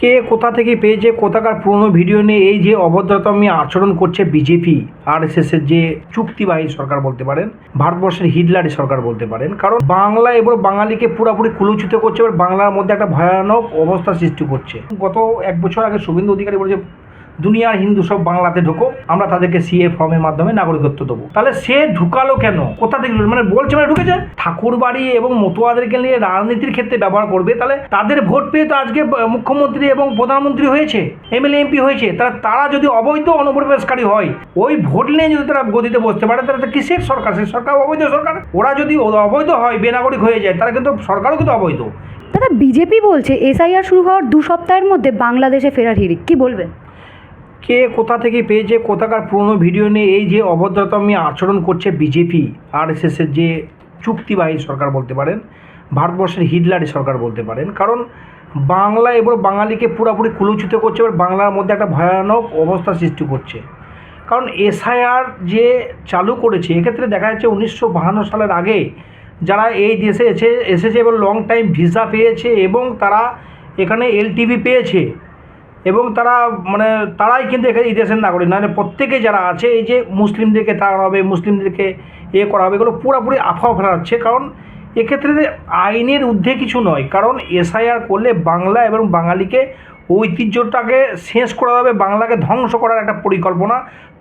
কে কোথা থেকে পেয়েছে, কোথাকার পুরনো ভিডিও নিয়ে এই যে অভদ্রতামি আচরণ করছে বিজেপি আর এস এর যে চুক্তিবাহী সরকার বলতে পারেন, ভারতবর্ষের হিটলারি সরকার বলতে পারেন। কারণ বাংলা এবার বাঙালিকে পুরোপুরি কুলুচিত করছে, এবার বাংলার মধ্যে একটা ভয়ানক অবস্থা সৃষ্টি করছে। গত এক বছর আগে শুভেন্দু অধিকারী বলেছে দুনিয়ার হিন্দু সব বাংলাতে ঢোকো, আমরা তাদেরকে সিএ ফর্মের মাধ্যমে নাগরিকত্ব দেবো। তাহলে সে ঢুকালো কেন? কোথা থেকে মানে বলছে মানে ঢুকেছে? ঠাকুর বাড়ি এবং মতুয়াদেরকে নিয়ে রাজনীতির ক্ষেত্রে ব্যবহার করবে। তাহলে তাদের ভোট পেয়ে তো আজকে মুখ্যমন্ত্রী এবং প্রধানমন্ত্রী হয়েছে এমএলএ এমপি হয়েছে। তারা তারা যদি অবৈধ অনুপ্রবেশকারী হয়, ওই ভোট নিয়ে যদি তারা গদিতে বসতে পারে, তাহলে তো কিসের সরকার? সেই সরকার অবৈধ সরকার। ওরা যদি অবৈধ হয়, বেনাগরিক হয়ে যায় তারা কিন্তু সরকারও কিন্তু অবৈধ। দাদা বিজেপি বলছে এসআইআর শুরু হওয়ার দু সপ্তাহের মধ্যে বাংলাদেশে ফেরার হিড়িক। কি বলবেন? কে কোথা থেকে পেয়েছে, কোথাকার পুরনো ভিডিও নিয়ে এই যে অভদ্রতামি আচরণ করছে বিজেপি আর এস এর যে চুক্তিবাহী সরকার বলতে পারেন, ভারতবর্ষের হিটলারি সরকার বলতে পারেন, কারণ বাংলা এবার বাঙালিকে পুরোপুরি কুলুচিত করছে, এবার বাংলার মধ্যে একটা ভয়ানক অবস্থা সৃষ্টি করছে। কারণ এসআইআর যে চালু করেছে, এক্ষেত্রে দেখা যাচ্ছে উনিশশো বাহান্ন সালের আগে যারা এই দেশে এসে, এসেছে এবং লং টাইম ভিসা পেয়েছে এবং তারা এখানে এলটিভি পেয়েছে এবং তারা মানে তারাই কিন্তু এখানে এই দেশের নাগরিক। মানে প্রত্যেকে যারা আছে, এই যে মুসলিমদেরকে তাড়ানো হবে, মুসলিমদেরকে এ করা হবে, এগুলো পুরোপুরি আফাও ফেরাচ্ছে কারণ এক্ষেত্রে আইনের ঊর্ধ্বে কিছু নয়, কারণ এসআইআর করলে বাংলা এবং বাঙালিকে ঐতিহ্যটাকে শেষ করা হবে, বাংলাকে ধ্বংস করার একটা পরিকল্পনা।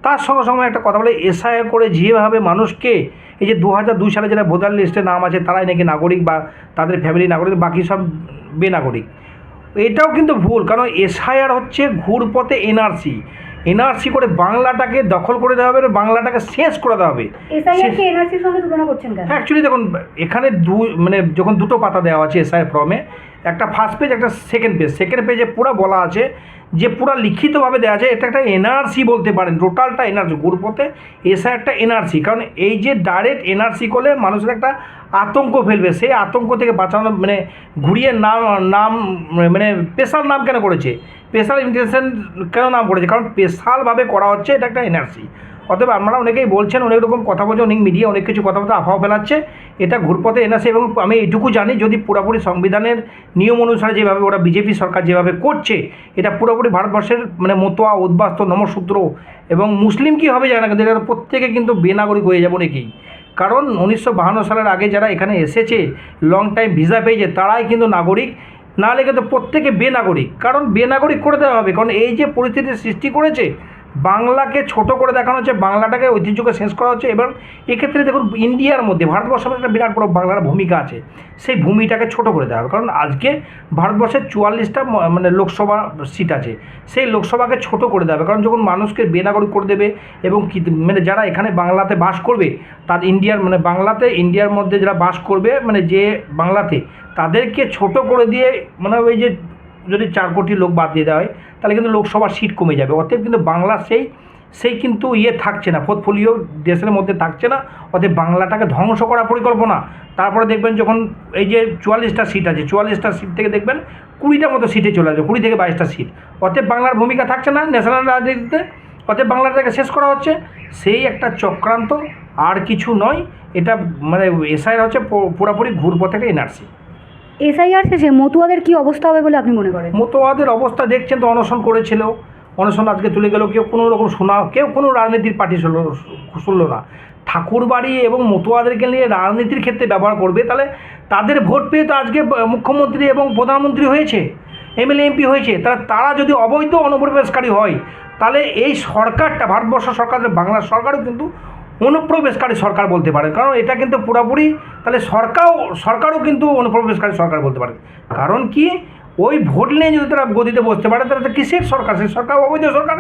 তার সঙ্গে সঙ্গে একটা কথা বলে, এসআইআর করে যেভাবে মানুষকে, এই যে দু হাজার দুই সালে যারা ভোটার লিস্টে নাম আছে, তারাই নাকি নাগরিক বা তাদের ফ্যামিলি নাগরিক, বাকি সব বেনাগরিক। এটাও কিন্তু ভুল কারণ এসআইআর হচ্ছে ঘুরপথে এনআরসি এনআরসি করে বাংলাটাকে দখল করে দেওয়া হবে বাংলাটাকে শেষ করে দেওয়া হবে। এনআরসির সঙ্গে তুলনা করছেন কেন? অ্যাকচুয়ালি দেখুন এখানে দু মানে যখন দুটো পাতা দেওয়া আছে এসআই ফর্মে একটা ফার্স্ট পেজ একটা সেকেন্ড পেজ সেকেন্ড পেজে পুরো বলা আছে যে পুরো লিখিতভাবে দেওয়া আছে এটা একটা এনআরসি বলতে পারেন টোটালটা এনআরসি গ্রুপতে এসআই একটা এনআরসি কারণ এই যে ডাইরেক্ট এনআরসি করলে মানুষের একটা আতঙ্ক ফেলবে সেই আতঙ্ক থেকে বাঁচানো মানে ঘুরিয়ে নাম নাম মানে স্পেশাল নাম কেন করেছে? স্পেশাল ইন্টেনশন কেন নাম করেছে? কারণ স্পেশালভাবে করা হচ্ছে, এটা একটা এনআরসি অতএব আপনারা অনেকেই বলছেন, অনেক রকম কথা বলছে অনেক মিডিয়া অনেক কিছু কথাবার্তা আফাও ফেলাচ্ছে, এটা ঘুরপথে এনেছে এবং আমি এটুকু জানি, যদি পুরোপুরি সংবিধানের নিয়ম অনুসারে যেভাবে ওরা বিজেপি সরকার যেভাবে করছে, এটা পুরোপুরি ভারতবর্ষের মানে মতোয়া, উদ্বাস্ত নমসূত্র এবং মুসলিম কী হবে জানা কিন্তু এটা প্রত্যেকে কিন্তু বেনাগরিক হয়ে যাব নাকি কারণ উনিশশো সালের আগে যারা এখানে এসেছে লং টাইম ভিসা পেয়েছে, তারাই কিন্তু নাগরিক। নাহলে কিন্তু প্রত্যেকে বেনাগরিক। কারণ বেনাগরিক করে দেওয়া হবে। কারণ এই যে পরিস্থিতির সৃষ্টি করেছে বাংলাকে ছোট করে দেখানো হচ্ছে, বাংলাটাকে ঐতিহ্যকে শেষ করা হচ্ছে এবং এক্ষেত্রে দেখুন ইন্ডিয়ার মধ্যে, ভারতবর্ষের একটা বিরাট বড় বাংলার ভূমিকা আছে। সেই ভূমিটাকে ছোট করে দেওয়া হবে। কারণ আজকে ভারতবর্ষের চুয়াল্লিশটা মানে লোকসভা সিট আছে, সেই লোকসভাকে ছোট করে দেওয়া হবে। কারণ যখন মানুষকে বেনাগরিক করে দেবে এবং মানে যারা এখানে বাংলাতে বাস করবে, তার ইন্ডিয়ার মানে বাংলাতে, ইন্ডিয়ার মধ্যে যারা বাস করবে মানে যে বাংলাতে, তাদেরকে ছোট করে দিয়ে মানে ওই যে যদি চার কোটি লোক বাদ দিয়ে দেওয়া হয়, তাহলে কিন্তু লোকসভার সিট কমে যাবে। অতএব কিন্তু বাংলা সেই সেই কিন্তু ইয়ে থাকছে না পোর্টফোলিও দেশের মধ্যে থাকছে না। অতএব বাংলাটাকে ধ্বংস করার পরিকল্পনা। তারপরে দেখবেন যখন এই যে চুয়াল্লিশটা সিট আছে, চুয়াল্লিশটা সিট থেকে দেখবেন কুড়িটার মতো সিটে চলে আসবে, কুড়ি থেকে বাইশটা সিট অতএব বাংলার ভূমিকা থাকছে না ন্যাশনাল রাজনীতিতে। অতএব বাংলাটাকে শেষ করা হচ্ছে। সেই একটা চক্রান্ত আর কিছু নয়। এটা মানে এসআই হচ্ছে পুরোপুরি ঘুরপথে একটা এনআরসি এসআইআর শেষে মতুয়াদের কি অবস্থা হবে বলে আপনি মনে করেন? মতোয়াদের অবস্থা দেখছেন তো, অনশন করেছিল। অনশন আজকে তুলে গেল, কেউ কোনো রকম শোনা, কেউ কোনো রাজনীতির পার্টি শুনলো না। ঠাকুরবাড়ি এবং মতুয়াদেরকে নিয়ে রাজনীতির ক্ষেত্রে ব্যবহার করবে, তাহলে তাদের ভোট পেয়ে তো আজকে মুখ্যমন্ত্রী এবং প্রধানমন্ত্রী হয়েছে, এমএলএ, এমপি হয়েছে তারা তারা যদি অবৈধ অনুপ্রবেশকারী হয়, তাহলে এই সরকারটা, ভারতবর্ষ সরকার বাংলা সরকারও কিন্তু অনুপ্রবেশকারী সরকার বলতে পারেন। কারণ এটা কিন্তু পুরোপুরি তাহলে সরকারও সরকারও কিন্তু অনুপ্রবেশকারী সরকার বলতে পারে। কারণ কি? ওই ভোট নিয়ে যদি তারা গদিতে বসতে পারে, তাহলে তো কিসের সরকার? সেই সরকার অবৈধ সরকার।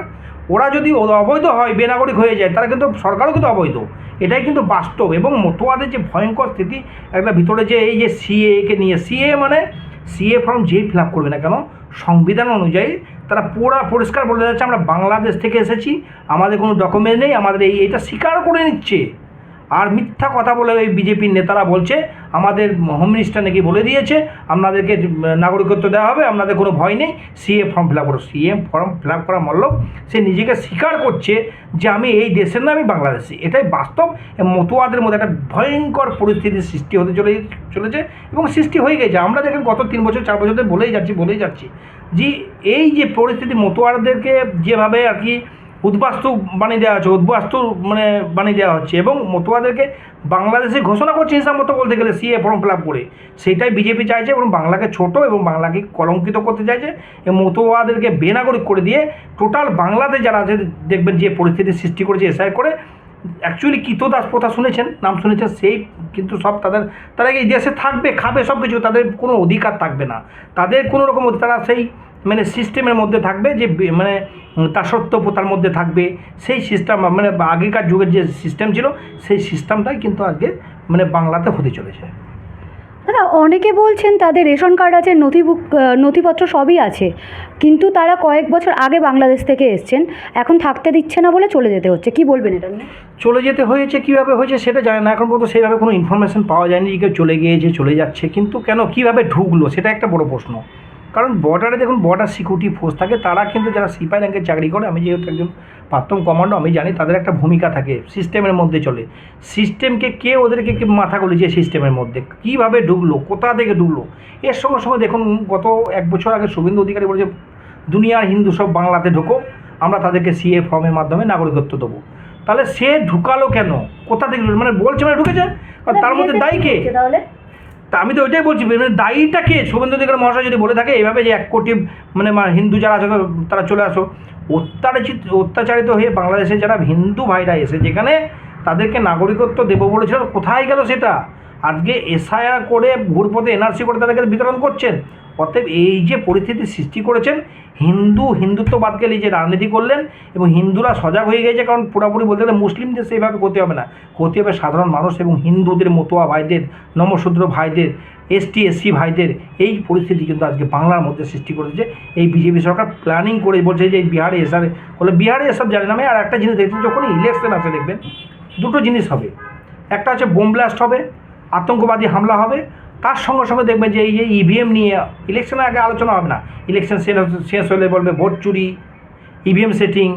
ওরা যদি অবৈধ হয়, বেনাগরিক হয়ে যায়, তারা কিন্তু, সরকারও কিন্তু অবৈধ। এটাই কিন্তু বাস্তব এবং মতুয়াদের যে ভয়ঙ্কর স্থিতি একটা ভিতরে যে এই যে সিএকে নিয়ে সিএ মানে সিএ ফর্ম যেই ফিল আপ করবে না কেন? সংবিধান অনুযায়ী তারা পুরা পরিষ্কার বলে যাচ্ছে, আমরা বাংলাদেশ থেকে এসেছি, আমাদের কোনো ডকুমেন্ট নেই, আমাদের এই, এটা স্বীকার করে নিচ্ছে। আর মিথ্যা কথা বলে ওই বিজেপির নেতারা বলছে, আমাদের হোম মিনিস্টার নাকি বলে দিয়েছে, আপনাদেরকে নাগরিকত্ব দেওয়া হবে, আপনাদের কোনো ভয় নেই সিএ ফর্ম ফিল আপ করো। সিএ ফর্ম ফিল আপ করা মল্লব সে নিজেকে স্বীকার করছে যে আমি এই দেশের না, আমি বাংলাদেশি। এটাই বাস্তব মতুয়াদের মধ্যে একটা ভয়ঙ্কর পরিস্থিতির সৃষ্টি হতে চলে, চলেছে এবং সৃষ্টি হয়ে গেছে। আমরা দেখেন গত তিন বছর, চার বছর ধরে বলেই যাচ্ছি বলেই যাচ্ছি। যে এই যে পরিস্থিতি মতোয়ারদেরকে যেভাবে আর কি উদ্বাস্তু বানিয়ে দেওয়া হচ্ছে, উদ্বাস্তু মানে বানিয়ে দেওয়া হচ্ছে এবং মতোয়াদেরকে বাংলাদেশে ঘোষণা করছে হিসাব মতো বলতে গেলে সিএ ফর্ম ফিল করে। সেটাই বিজেপি চাইছে এবং বাংলাকে ছোট এবং বাংলাকে কলঙ্কিত করতে চাইছে। এবং মতোয়াদেরকে বেনাগরিক করে দিয়ে টোটাল বাংলাতে যারা আছে, দেখবেন যে পরিস্থিতি সৃষ্টি করেছে, এসআই করে অ্যাকচুয়ালি কিতদাস প্রথা শুনেছেন? নাম শুনেছেন, সেই কিন্তু সব তাদের, তারা এই দেশে থাকবে, খাবে সব কিছু, তাদের কোনো অধিকার থাকবে না। তাদের কোনো রকম তারা সেই মানে সিস্টেমের মধ্যে থাকবে যে মানে দাসত্ব প্রথার মধ্যে থাকবে। সেই সিস্টেম মানে আগেকার যুগের যে সিস্টেম ছিল, সেই সিস্টেমটাই কিন্তু আজকে মানে বাংলাতে হতে চলেছে। দাদা, অনেকে বলছেন তাদের রেশন কার্ড আছে, নথিভুক নথিপত্র সবই আছে, কিন্তু তারা কয়েক বছর আগে বাংলাদেশ থেকে এসছেন, এখন থাকতে দিচ্ছে না বলে চলে যেতে হচ্ছে। কি বলবেন এটা নিয়ে? চলে যেতে হয়েছে, কীভাবে হয়েছে সেটা জানে না, এখন পর্যন্ত সেইভাবে কোনো ইনফরমেশন পাওয়া যায়নি কেউ চলে গিয়েছে, চলে যাচ্ছে, কিন্তু কেন, কীভাবে ঢুকলো সেটা একটা বড় প্রশ্ন। কারণ বর্ডারে দেখুন বর্ডার সিকিউরিটি ফোর্স থাকে, তারা কিন্তু যারা সিপাই র্যাঙ্কের চাকরি করে, আমি যেহেতু একজন প্রাক্তন কমান্ডো আমি জানি তাদের একটা ভূমিকা থাকে সিস্টেমের মধ্যে চলে। সিস্টেমকে কে ওদেরকে কে মাথা গলিছে সিস্টেমের মধ্যে? কীভাবে ঢুকলো? কোথা থেকে ঢুকলো? এর সঙ্গে সঙ্গে দেখুন গত এক বছর আগে শুভেন্দু অধিকারী বলেছে, দুনিয়ার হিন্দু সব বাংলাতে ঢোকো, আমরা তাদেরকে সিএ ফর্মের মাধ্যমে নাগরিকত্ব দেবো। তাহলে সে ঢুকালো কেন? কোথা থেকে? মানে বলছে মানে ঢুকেছে? আর তার মধ্যে দায়ী কে? তা আমি তো ওইটাই বলছি মানে দায়ীটা কে? শুভেন্দু অধিকার মহাশয় যদি বলে থাকে এভাবে যে এক কোটি মানে হিন্দু যারা আছে, তারা চলে আসো। অত্যাচিত অত্যাচারিত হয়ে বাংলাদেশে যারা হিন্দু ভাইরা এসে যেখানে তাদেরকে নাগরিকত্ব দেবো বলেছিল, কোথায় গেল সেটা? আজকে এসআইআর করে ভোরপথে এনআরসি করে তাদেরকে বিতরণ করছেন। অতএব এই যে পরিস্থিতি সৃষ্টি করেছেন, হিন্দু হিন্দুত্ববাদকে নিয়ে যে রাজনীতি করলেন এবং হিন্দুরা সজাগ হয়ে গেছে, কারণ পুরোপুরি বলতে গেলে মুসলিমদের সেইভাবে ক্ষতি হবে না। ক্ষতি হবে সাধারণ মানুষ এবং হিন্দুদের, মতোয়া ভাইদের, নমশূদ্র ভাইদের এসটি এসসি ভাইদের। এই পরিস্থিতি কিন্তু আজকে বাংলার মধ্যে সৃষ্টি করেছে। এই বিজেপি সরকার প্ল্যানিং করে বলছে যে এই বিহারে এসে বলে বিহারে এসব জানেন আমি আর একটা জিনিস দেখছি যখন ইলেকশন আসে দেখবেন, দুটো জিনিস হবে। একটা হচ্ছে বোম ব্লাস্ট হবে, আতঙ্কবাদী হামলা হবে তার সঙ্গে সঙ্গে দেখবেন যে এই যে ইভিএম নিয়ে ইলেকশনের আগে আলোচনা হবে না। ইলেকশন শেষ হলে বলবে ভোট চুরি ইভিএম সেটিং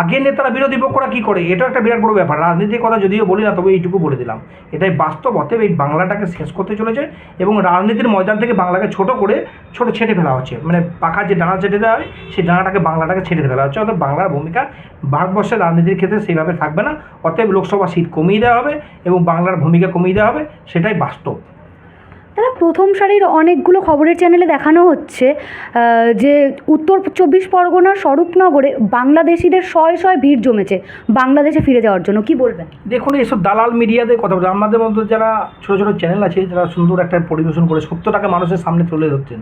আগে নেতারা বিরোধী পক্ষরা কী করে? এটা একটা বিরাট বড় ব্যাপার। রাজনীতির কথা যদিও বলি না, তবে এইটুকু বলে দিলাম। এটাই বাস্তব, অতএব এই বাংলাটাকে শেষ করতে চলেছে এবং রাজনীতির ময়দান থেকে বাংলাকে ছোট করে ছোট ছেটে ফেলা হচ্ছে। মানে পাকা যে ডানা ছেটে দেওয়া হয়, সেই ডানাটাকে বাংলাটাকে ছেটে ফেলা হচ্ছে। অর্থাৎ বাংলার ভূমিকা ভারতবর্ষের রাজনীতির ক্ষেত্রে সেইভাবে থাকবে না। অতএব লোকসভা সিট কমিয়ে দেওয়া হবে এবং বাংলার ভূমিকা কমিয়ে দেওয়া হবে, সেটাই বাস্তব। দাদা, প্রথম সারির অনেকগুলো খবরের চ্যানেলে দেখানো হচ্ছে যে উত্তর চব্বিশ পরগনার স্বরূপনগরে বাংলাদেশিদের শয়ে শয়ে ভিড় জমেছে, বাংলাদেশে ফিরে যাওয়ার জন্য, কি বলবেন? দেখুন, এইসব দালাল মিডিয়াদের কথা বলছে, আমাদের মধ্যে যারা ছোটো ছোটো চ্যানেল আছে, যারা সুন্দর একটা পরিবেশন করে, সত্যটাকে মানুষের সামনে তুলে ধরছেন।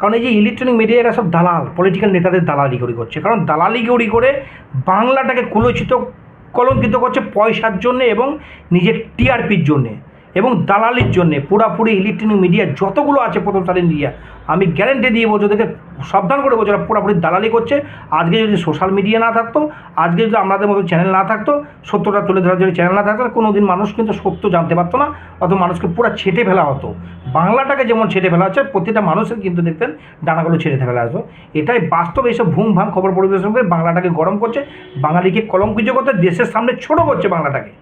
কারণ এই যে ইলেকট্রনিক মিডিয়ারা সব দালাল পলিটিক্যাল নেতাদের দালালি দালালিগড়ি করছে। কারণ দালালি দালালিগড়ি করে বাংলাটাকে কুলচিত, কলঙ্কিত করছে পয়সার জন্যে এবং নিজের টিআরপির জন্যে। এবং দালালির জন্যে পুরাপুরি ইলেকট্রনিক মিডিয়া যতগুলো আছে প্রথম সারির মিডিয়া, আমি গ্যারেন্টি দিয়ে বলছি ওদেরকে সাবধান করে বলছি ওরা পুরোপুরি দালালি করছে। আজকে যদি সোশ্যাল মিডিয়া না থাকতো, আজকে যদি আমাদের মতো চ্যানেল না থাকতো, সত্যটা তুলে ধরার যদি চ্যানেল না থাকতো কোনো দিন মানুষ কিন্তু সত্য জানতে পারতো না অত মানুষকে পুরো ছেটে ফেলা হতো। বাংলাটাকে যেমন ছেটে ফেলা হচ্ছে, প্রতিটা মানুষের কিন্তু দেখতেন ডানাগুলো ছেটে ফেলা হতো। এটাই বাস্তব এইসব ভুম ভাং খবর পরিবেশন করে বাংলাটাকে গরম করছে, বাঙালিকে কলঙ্কিত করতে দেশের সামনে ছোট করছে বাংলাটাকে।